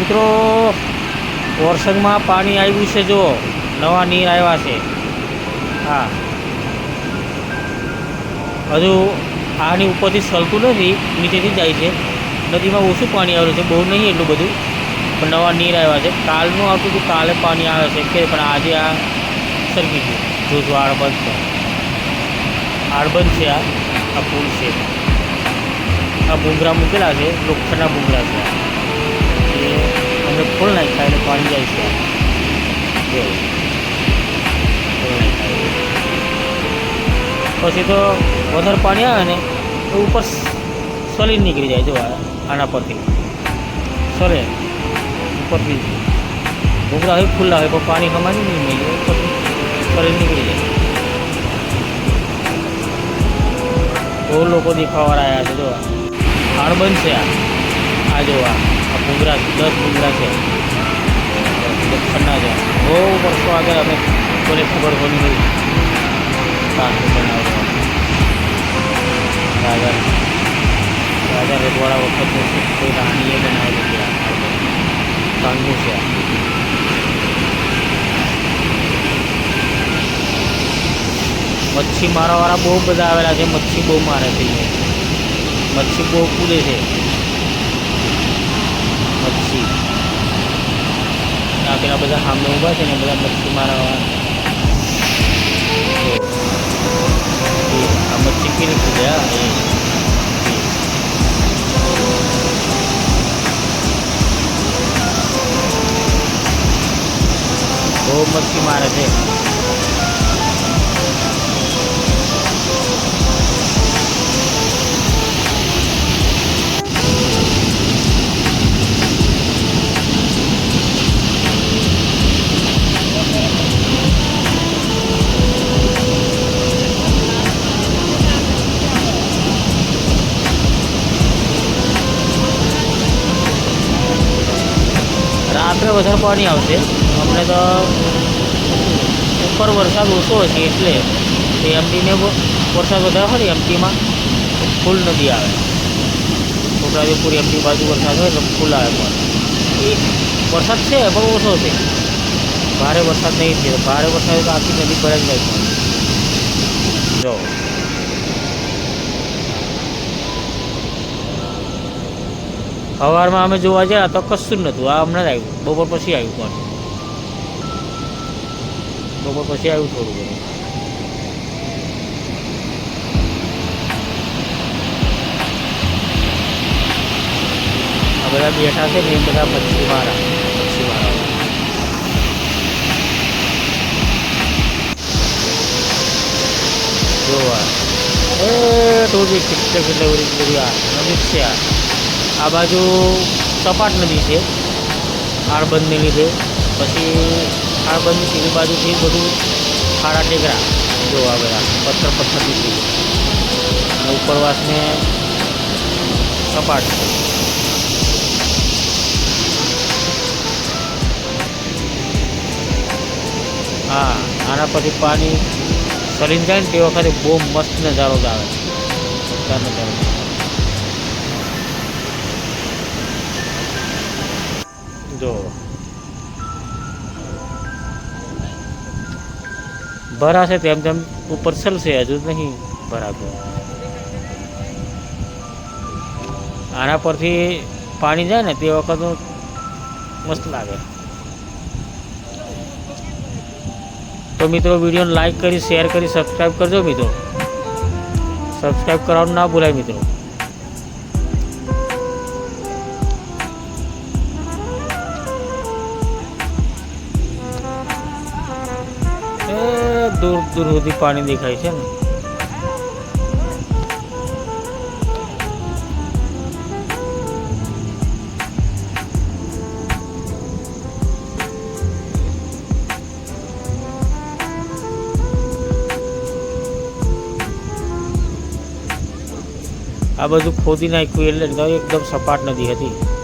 મિત્રો, વરસાદમાં પાણી આવ્યું છે જો. નવા નીર આવ્યા છે. હા. હજુ આની ઉપરથી સલતું નથી, નીચેથી જાય છે. નદીમાં ઓછું પાણી આવેલું છે, બહુ નહીં એટલું બધું. પણ નવા નીર આવ્યા છે. કાલનું આવતું હતું, કાલે પાણી આવે છે કે પણ આજે આ સરકી ગયું. જોજો આડબંધ છે. આડબંધ છે, આ. આ પુલ છે. આ ભૂંગરા મૂકેલા છે, લોખંડના ભૂંગરા છે. અમે ખોલ નાખ્યા એટલે પાણી જાય છે. પછી તો વધારે પાણી આવે ને તો ઉપર સલીન નીકળી જાય જો આના પરથી. સરે ઉપરથી. ભૂંગરા હોય ખુલ્લા હોય પણ પાણી હમાની નહીં મળે. ઉપરથી સલીન નીકળી જાય. બહુ લોકો દેખાવાળા આવ્યા છે, જો હાડબંધ છે આ. આ જો આ ભૂંગરા દસ ભૂંગરા છે. લોખંડના છે. બહુ વર્ષો આગળ અમે કોને ખબર પડી ગઈ રાજા રાજા રજવાડા વખત કોઈ રાણીએ બનાવેલું છે. કાંગુ છે. મચ્છી મારવાવાળા બહુ બધા આવેલા છે. મચ્છી બહુ મારે છે. મચ્છી બહુ કૂદે છે મચ્છી પેલા બધા સામે ઊભા છે ને બધા મચ્છી. એ આ મચ્છી કેવી રીતે એ. બહુ મચ્છી મારે છે રાત્રે વધારે પાણી આવશે. અમને તો ઉપર વરસાદ ઓછો હશે એટલે એ એમટીને વરસાદ વધારે હોય એમટીમાં ફૂલ નદી આવે. છોકરાવીપુર એમટી બાજુ વરસાદ હોય તો ફૂલ આવે પણ. એ વરસાદ છે, પણ ઓછો છે. ભારે વરસાદ નહીં છે. ભારે વરસાદ તો આખી નદી ભરાઈ જાય જો. સવારમાં અમે જોવા ગયા તો કશું જ નહોતું. આ હમણાં જ આવ્યું. બપોર પછી આવ્યું પણ. બપોર પછી આવ્યું થોડું આ બધા બેઠા છે ને એ બધા મચ્છી મારા જોવા. એ ટોપી કેટલે કેટલે ઉડી બધી આ જ છે આ. આ બાજુ સપાટ નદી છે આળબંધને લીધે, પછી આળબંધની સીધી બાજુથી બધું ખાડા ટેકરા જોવા ગયા પથ્થર પથ્થરથી છે અને ઉપરવાસને સપાટ. છે હા, આના પછી પાણી સલીન ને તે વખતે બહુ મસ્ત નજારો જ આવે. છે નજારો જો. ભરાશે તેમ તેમ ઉપર ચલશે, હજુ નહીં ભરાતું. આના પરથી પાણી જાય ને તે વખત મસ્ત લાગે. તો મિત્રો, વિડીયોને લાઈક કરી શેર કરી સબસ્ક્રાઈબ કરજો મિત્રો. સબસ્ક્રાઈબ કરવાનું ના ભૂલાય મિત્રો. દૂર દૂર સુધી પાણી દેખાય છે ને. આ બધું ખોદી નાખ્યું એટલે એકદમ સપાટ નદી હતી.